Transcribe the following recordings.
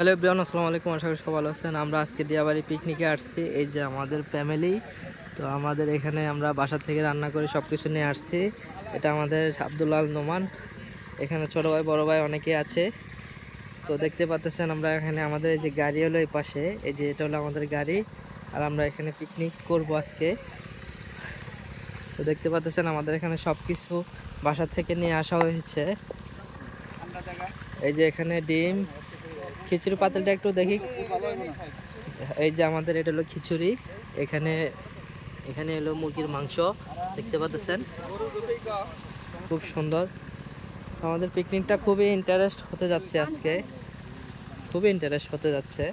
Hello Brian আসসালামু আলাইকুম, আশা করি সব ভালো আছেন। আমরা আজকে ডিয়াবাড়ি পিকনিকে আসছি, এই যে আমাদের ফ্যামিলি তো আমাদের এখানে আমরা বাসা থেকে রান্না করে সব কিছু নিয়ে আসছি। এটা আমাদের আব্দুল্লাল নোমান। এখানে ছোট ভাই, বড় ভাই অনেকে আছে। তো দেখতে পাচ্ছেন আমরা এখানে আমাদের এই যে গাড়ি হলো এই পাশে। এই যে এটা হলো আমাদের গাড়ি, আর আমরা এখানে পিকনিক করব আজকে। তো দেখতে পাচ্ছেন আমাদের এখানে সব কিছু বাসা থেকে নিয়ে আসা হয়েছে। এই যে এখানে ডিম খিচুড়ি পাতিলটা একটু দেখি। এই যে আমাদের এটা হলো খিচুড়ি। এখানে এখানে হলো মুরগির মাংস, দেখতে পাচ্ছেন? খুব সুন্দর। আমাদের পিকনিকটা খুবই ইন্টারেস্ট হতে যাচ্ছে আজকে। খুবই ইন্টারেস্ট হতে যাচ্ছে।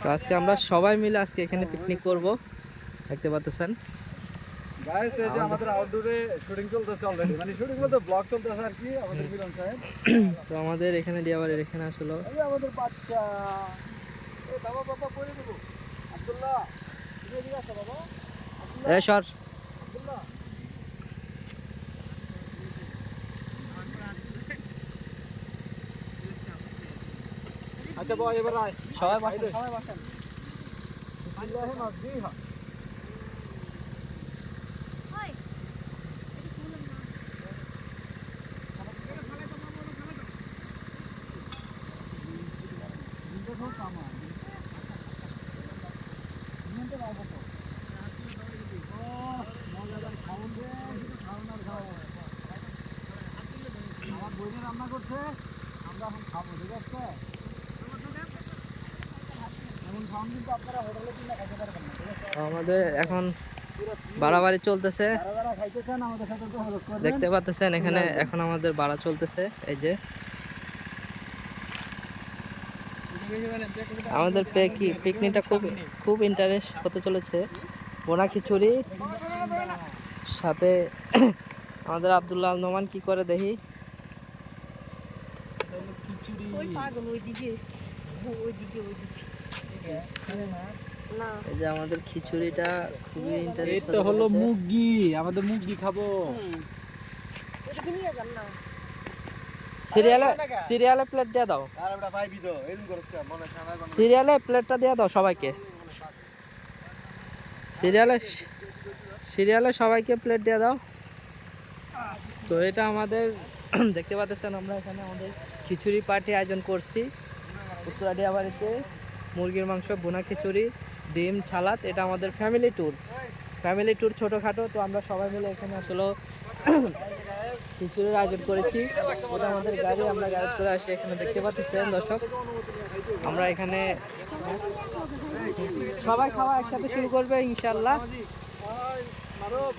তো আজকে আমরা সবাই মিলে আজকে এখানে পিকনিক করব। দেখতে পাচ্ছেন? গাইস এই যে আমাদের আউটডোরে শুটিং চলতেছে অলরেডি মানে শুটিং বলতে ব্লগ চলতেছে আর কি আমাদের মিলন সাহেব। তো আমাদের এখানে এখানে আসলো। এই আমাদের বাচ্চা। এই বাবা বাবা করে দেব আব্দুল্লাহ তুমি এদিকে আসো বাবা। এ সর। আব্দুল্লাহ। আচ্ছা এবার আয়। সবাই বসেন, সবাই বসেন রহমানির রহিম আমার বইনে রান্না করছে আমরা এখন খাব ঠিক আছে এমন খাওয়ান কিন্তু আপনারা হোটেলে কিনা খাইতে পারবেন না ঠিক আছে আমাদের এখন বাড়াবাড়ি চলতেছে। দেখতে পাচ্ছেন এখানে এখন আমাদের বাড়া চলতেছে, এই যে। আমাদের পিকনিকটা খুব খুব ইন্টারেস্ট হতে চলেছে। বোনা খিচুড়ি, সাথে আমাদের আব্দুল্লাহ আল নোমান কি করে দেখি। ওই পাগল ওইদিকে ওইদিকে ওইদিকে এই যে আমাদের খিচুড়িটা খুবই ইন্টারেস্ট এটা হলো মুগি আমাদের মুগি খাব। নিয়ে না। সিরিয়ালে সিরিয়ালে প্লেট দিয়ে দাও। সিরিয়ালে প্লেটটা দিয়ে দাও সবাইকে। সিরিয়ালে সিরিয়ালে সবাইকে প্লেট দিয়ে দাও। তো এটা আমাদের দেখতে পাচ্ছেন আমরা এখানে আমাদের খিচুড়ি পার্টি আয়োজন করছি। উত্তরাডিয়া বাড়িতে মুরগির মাংস, বোনা খিচুড়ি, ডিম ছালাত এটা আমাদের ফ্যামিলি ট্যুর ফ্যামিলি ট্যুর ছোটোখাটো, তো আমরা সবাই মিলে এখানে আসলে খিচুড়ির আয়োজন করেছি। ওটা আমাদের গাড়ি, আমরা গাড়ি করে আসি এখানে, দেখতে পাচ্ছেন দর্শক? আমরা এখানে সবাই খাওয়া একসাথে শুরু করবে ইনশাল্লাহ দুইটা দুইটা দিয়ে দেন দেন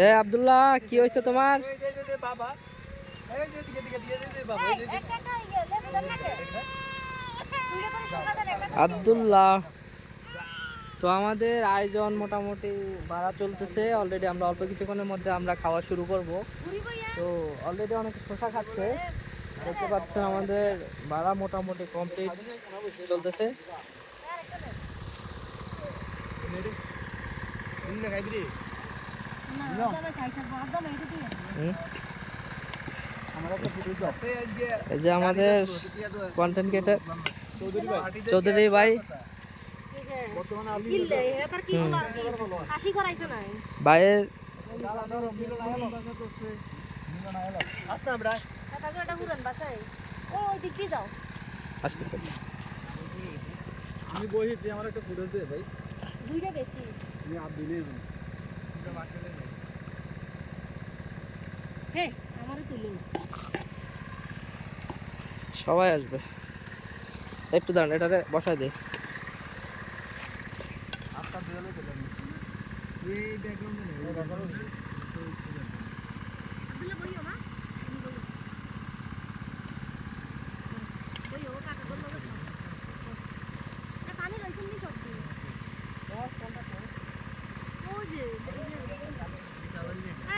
এ আব্দুল্লাহ কি হয়েছে তোমার? আব্দুল্লাহ। তো আমাদের আয়োজন মোটামুটি বাড়া চলতেছে। অলরেডি আমরা অল্প কিছুক্ষণের মধ্যে আমরা খাওয়া শুরু করব। তো অলরেডি অনেক শোষা খাচ্ছে। দেখতে পাচ্ছেন আমাদের বাড়া মোটামুটি কমপ্লিট চলতেছে। এই যে আমাদের কন্টেন্ট ক্রিয়েটার চৌধুরী ভাই। ভাইয়ের আসতেছে। আমি বসেছি আমার একটা ফুটেজ দে ভাই। দুইটা বেশি। আমি আর হ্যাঁ সবাই আসবে। একটু দাঁড়ান এটাতে বসায় দে দিলে বইও না বইও কাকা বলল পানি রয়েছে নি সব ওই যে হ্যাঁ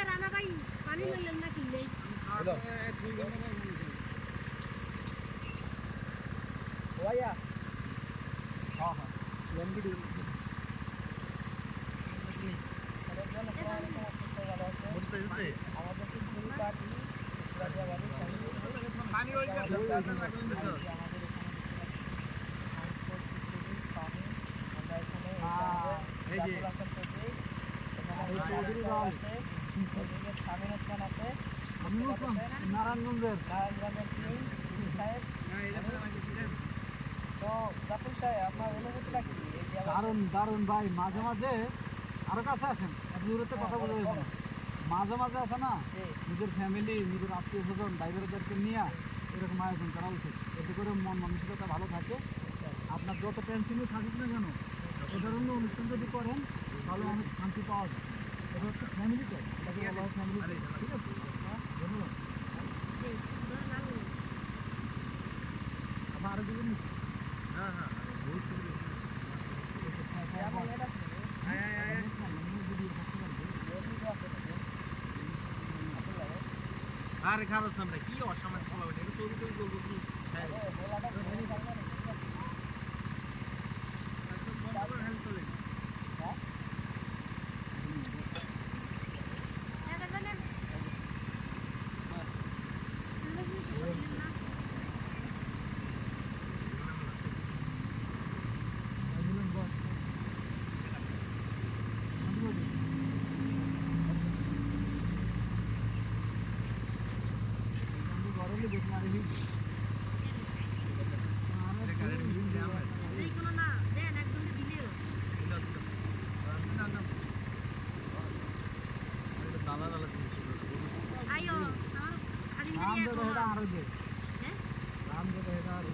রানা ভাই পানি লইলেন না কিনলে ভাইয়া হ্যাঁ হ্যাঁ লং ভিডিও আমাদের কিছু পার্টি রাজিয়াবাদী এই যে। চৌধুরী লাল। স্বামীন ওসমান আছে আমি বুঝলাম নারায়ণগঞ্জের নারায়ণগঞ্জের টিম সাহেব তো জাফর সাহেব আপনার অনুভূতিটা কি দারুণ দারুণ ভাই মাঝে মাঝে আরও কাছে আসেন এত দূরত্বে কথা বলে মাঝে মাঝে আছে না। নিজের ফ্যামিলি নিজের আত্মীয় স্বজন ড্রাইভারদেরকে নিয়ে এরকম আয়োজন করা উচিত। এতে করে মন মানসিকতা ভালো থাকে। আপনার যত টেনশনই থাকুক না কেন এ ধরনের অনুষ্ঠান যদি করেন তাহলে অনেক শান্তি পাওয়া যায়। এটা হচ্ছে ফ্যামিলি টাইম এটাকে বলা হয় ফ্যামিলি ঠিক আছে? হ্যাঁ, ধন্যবাদ। আবার আরও দিবেন যেমন এটা ছিল, এমনি তো আছে তো, এমনি। আপনি যাবেন? আরে খারস নামটা কি অসামাজিক ফলাফল এটা চোরি চোরি করব কি হ্যাঁ ও, বলাটা ভুল করবে না, ঠিক আছে? হ্যাঁ? গরমে দেখুন আর দে রাম দেবে এটা আর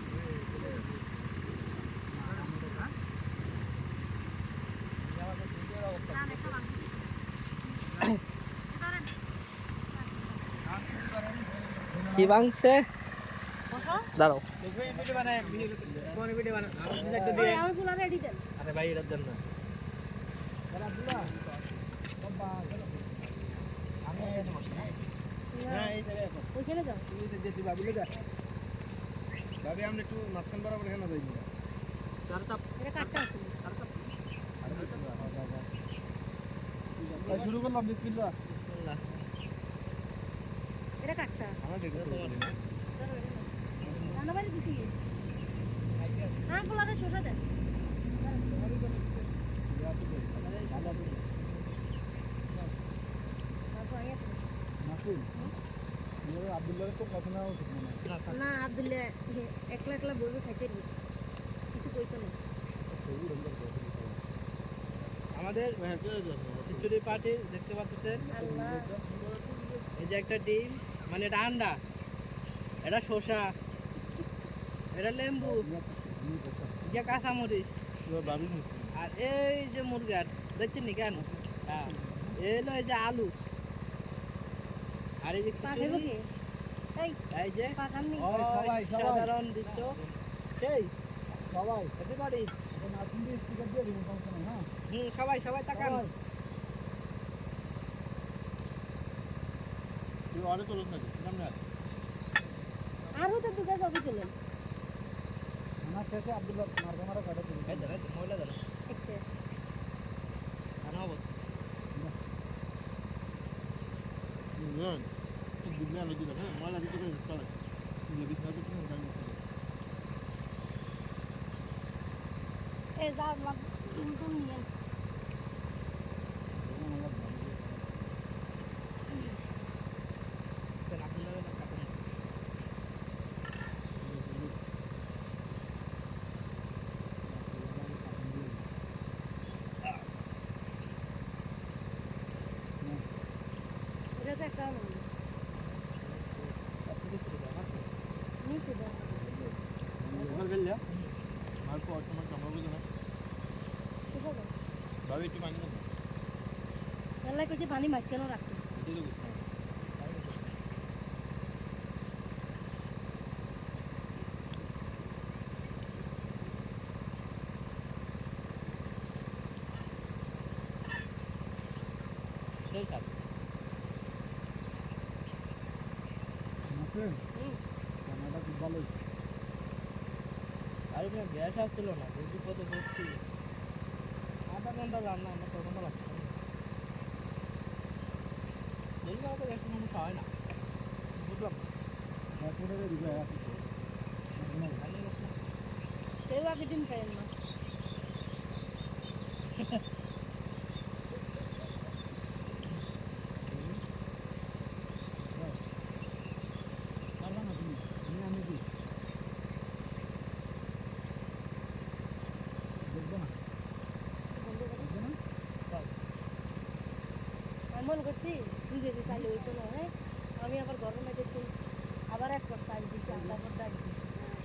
যে আমাদের ভিডিওর অবস্থা কি ভাঙছে দাঁড়াও আরে ভাই এটা দেন না আমি এই যে বসি। হ্যাঁ এই জায়গায় এখন ওইখানে যাও তুমি যে যেতে বাবুলে যা ভাবি আমরা একটু মাঝখান বরাবর এখানে যাই শুরু করলাম বিসমিল্লাহ বিসমিল্লাহ। এটা কাটটা দিছি। হ্যাঁ পোলারে দেন হয়। না আব্দুল্লাহ একলা একলা বলবে খাইতে কিছু কইতো না। আমাদের খিচুড়ি পার্টি দেখতে পাচ্ছেন। এই যে একটা ডিম। মানে এটা আন্ডা এটা শসা এটা লেম্বু যে কাঁচামরিচ। আর এই যে মুরগার দেখছেন নি কেন? হ্যাঁ এই হলো এই যে আলু। আর এই যে এই এই যে। সাধারণ দৃশ্য। সেই সবাই হ্যাঁ? হুম সবাই সবাই তাকান। তুই অনেক চলছ নাকি সামনে আর হতে দুটো যাবি চলেন আমার শেষে আব্দুল্লাহ মার্কা মারা কাটা ছিল এই দাঁড়া মহিলা দাঁড়া। আচ্ছা। খানা দিতে চলে। যদি তো যা লাগ নিয়ে আপনারা কাটেন এটা তো একটা নিচে দাও ওখানে গেলে মাল পর তোমার না ঠিক আছে ভাবি একটু পানি কইছে পানি মাছ কেন রাখতে আর এখানে গ্যাস আসছিল না বুঝি কত বসছি আধা ঘন্টা রান্না আমরা ছ ঘন্টা লাগছে দেখলে হয়তো গ্যাসের সমস্যা হয় না বুঝলাম না। তারপরে দিবে রাখি জানি না মনে করছি দুই কেজি চাইলে হইতো না হ্যাঁ? আমি আবার গরমে দেখি আবার এক পর চাল দিচ্ছি আর তারপর ডাল দিচ্ছি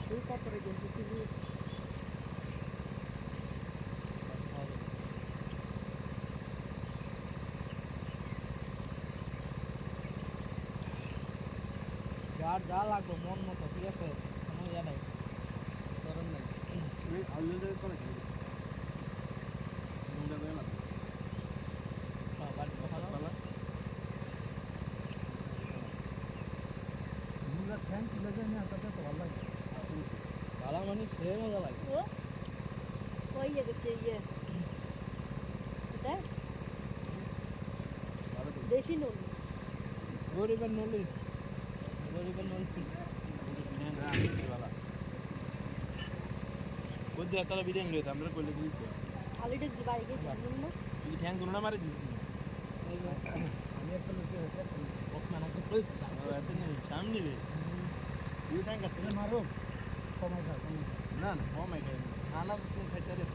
দুই পাত্রে কিন্তু চিনি যার যা লাগবে, মন মতো, ঠিক আছে কোনো ইয়ে নাই করেন নাই এই আলু দিয়ে করে খাই নুনটা দেয় না হ্যাঁ, বাড়িতে খাওয়া পালা মুরগার ভালো মানে খেয়ে মজা লাগে ওই ইয়ে দেখছে ইয়ে দেশি নুন গরিবের নলি গরিবের নলি বলতে তারা বিরিয়ানি লইতে আমরা করলে দিতে আলুটা বাড়ি গেছে আমি একটা লোকে সামনে না না ও মাই খাই খানা তো তুমি খাইতে রে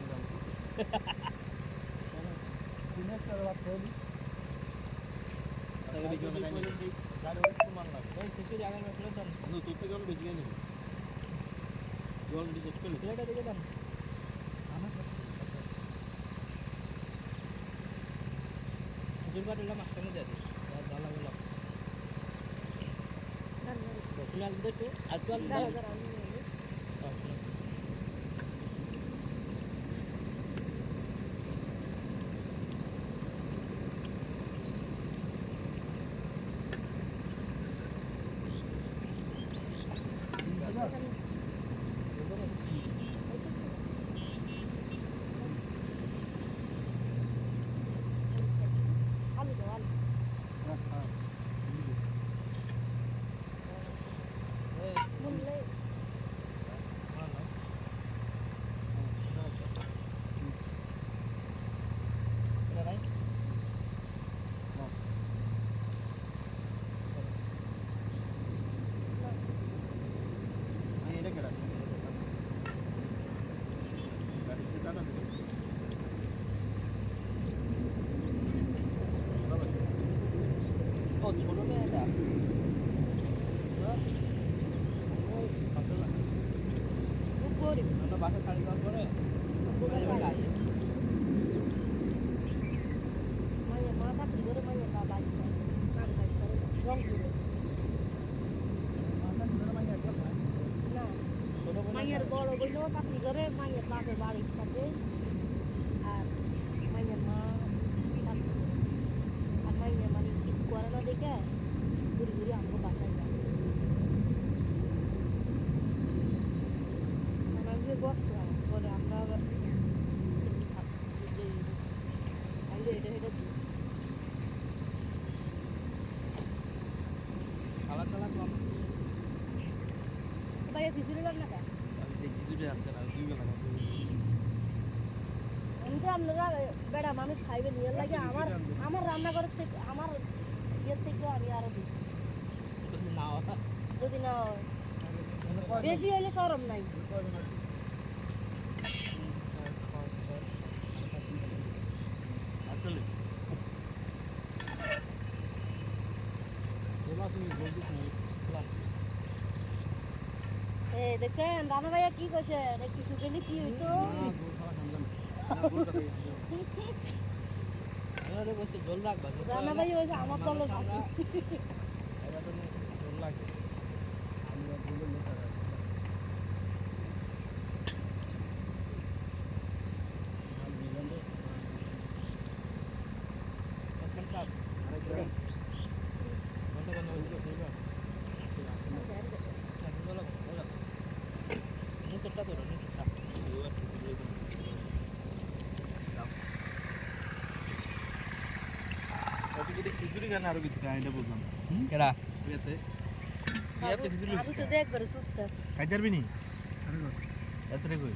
তুমি একটা রাত খাইলি গাড়ি একটু মান লাগে ওই কিছু জায়গায় মেশলে দেন কিন্তু তোর থেকে আমি বেশি খাই জল রিসেট করলে প্লেটটা দিকে দেন আমার খিচুড়ি পাটিলা মাঝখানে দিয়ে দিই ভালো লাগল না না দক্ষিণ আলু একটু আর একটু আলু দাঁড়া দাও। দাঁড়া আমি নিয়ে নিই। আচ্ছা। আলু দাও আলু এই, বললে ভালো। এটা ভাই এটা কেডা গাড়িতে টাটা দিলে ও ছোট মেয়েটা খুব গরিব আমরা বাসা শাড়ি দেওয়ার পরে এবার আই। মাইয়া মা চাকরি করে মাইয়া বা বাড়ি কাম কাজ করে রং করে মাথা ধরে মাইয়া একটা খায় না ছোট বোনের মাইয়ের বইলেও চাকরি করে মাইয়ের বাপের বাড়ি থাকে আর মাইয়ের মা চাকরি করে। আর মাইয়া মানে কিছু করে না দেখে ঘুরে ঘুরে আমাকে বাসায় যায় আমার যে কষ্ট পরে আমরা আবার এটা এটা টালা কম ভাইয়া খিচুড়ি রান্না আপনারা বেড়া মানুষ খাইবে নিয়ে লাগে আমার আমার রান্না থেকে আমার ইয়ের থেকেও আমি আরও বেশি। যদি না বেশি হইলে সরম নাই। আসলে তোলা তুমি বলতে শুনি এ দেখছেন? রানা ভাইয়া কি কইছে একটু শুকেলি কি হইতো? না জোর ছাড়া খান জানো না বলতে পারি এবারে বলছে জল রাখবা জল রানা ভাই হইছে আমার দলের আমরা ভাবি। এবার তো জল লাগবে আমি আর বললে লেখা আছে ভালো বুঝলাম তো ওসমান সাহেব আরেকটা ঘণ্টা ঘণ্টা হইল ঠিক আছে আরও কিছু এটা বুঝলাম কেডা ইয়াতে। আবু তো একবারে চুপচাপ খাইতে পারবি নি? এত রে কই?